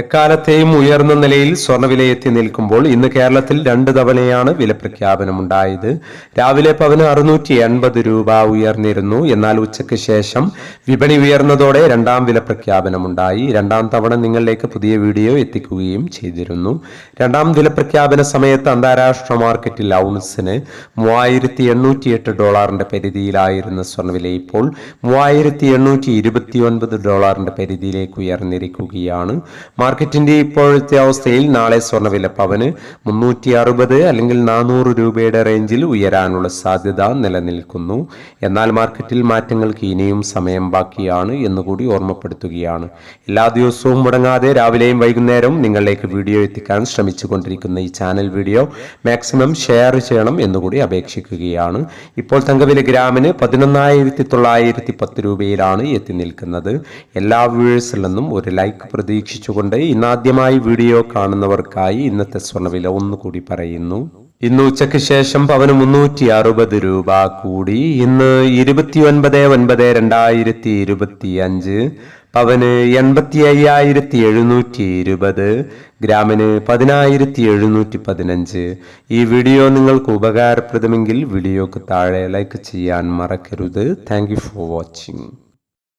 എക്കാലത്തെയും ഉയർന്ന നിലയിൽ സ്വർണവില എത്തി നിൽക്കുമ്പോൾ ഇന്ന് കേരളത്തിൽ രണ്ട് തവണയാണ് വില പ്രഖ്യാപനമുണ്ടായത് രാവിലെ പവന് അറുന്നൂറ്റി എൺപത് രൂപ ഉയർന്നിരുന്നു. എന്നാൽ ഉച്ചയ്ക്ക് ശേഷം വിപണി ഉയർന്നതോടെ രണ്ടാം വില പ്രഖ്യാപനമുണ്ടായി രണ്ടാം തവണ നിങ്ങളിലേക്ക് പുതിയ വീഡിയോ എത്തിക്കുകയും ചെയ്തിരുന്നു. രണ്ടാം വില പ്രഖ്യാപന സമയത്ത് അന്താരാഷ്ട്ര മാർക്കറ്റിൽ ഔൺസിന് മൂവായിരത്തി എണ്ണൂറ്റി എട്ട് ഡോളറിന്റെ പരിധിയിലായിരുന്ന സ്വർണവില ഇപ്പോൾ മൂവായിരത്തി എണ്ണൂറ്റി ഇരുപത്തി ഒൻപത് ഡോളറിന്റെ പരിധിയിലേക്ക് ഉയർന്നിരിക്കുകയാണ്. മാർക്കറ്റിന്റെ ഇപ്പോഴത്തെ അവസ്ഥയിൽ നാളെ സ്വർണവില പവന് മുന്നൂറ്റി അറുപത് അല്ലെങ്കിൽ നാനൂറ് രൂപയുടെ റേഞ്ചിൽ ഉയരാനുള്ള സാധ്യത നിലനിൽക്കുന്നു. എന്നാൽ മാർക്കറ്റിൽ മാറ്റങ്ങൾക്ക് ഇനിയും സമയം ബാക്കിയാണ് എന്നുകൂടി ഓർമ്മപ്പെടുത്തുകയാണ്. എല്ലാ ദിവസവും മുടങ്ങാതെ രാവിലെയും വൈകുന്നേരവും നിങ്ങളിലേക്ക് വീഡിയോ എത്തിക്കാൻ ശ്രമിച്ചുകൊണ്ടിരിക്കുന്ന ഈ ചാനൽ വീഡിയോ മാക്സിമം ഷെയർ ചെയ്യണം എന്നുകൂടി അപേക്ഷിക്കുകയാണ്. ഇപ്പോൾ തങ്കവില ഗ്രാമിന് പതിനൊന്നായിരത്തി തൊള്ളായിരത്തി പത്ത് രൂപയിലാണ് എത്തി നിൽക്കുന്നത്. എല്ലാ വ്യൂവേഴ്സിൽ നിന്നും ഒരു ലൈക്ക് പ്രതീക്ഷിച്ചുകൊണ്ട് ഇന്നാദ്യമായി വീഡിയോ കാണുന്നവർക്കായി ഇന്നത്തെ സ്വർണവില ഒന്നുകൂടി പറയുന്നു. ഇന്ന് ഉച്ചയ്ക്ക് ശേഷം പവന് മുന്നൂറ്റി അറുപത് രൂപ കൂടി. ഇന്ന് ഇരുപത്തി ഒൻപത് ഒൻപത് രണ്ടായിരത്തി ഇരുപത്തി അഞ്ച് പവന് എൺപത്തി അയ്യായിരത്തി എഴുന്നൂറ്റി ഇരുപത് ഗ്രാമിന് പതിനായിരത്തി എഴുന്നൂറ്റി പതിനഞ്ച് ഈ വീഡിയോ നിങ്ങൾക്ക് ഉപകാരപ്രദമെങ്കിൽ വീഡിയോക്ക് താഴെ ലൈക്ക് ചെയ്യാൻ മറക്കരുത്. Thank for watching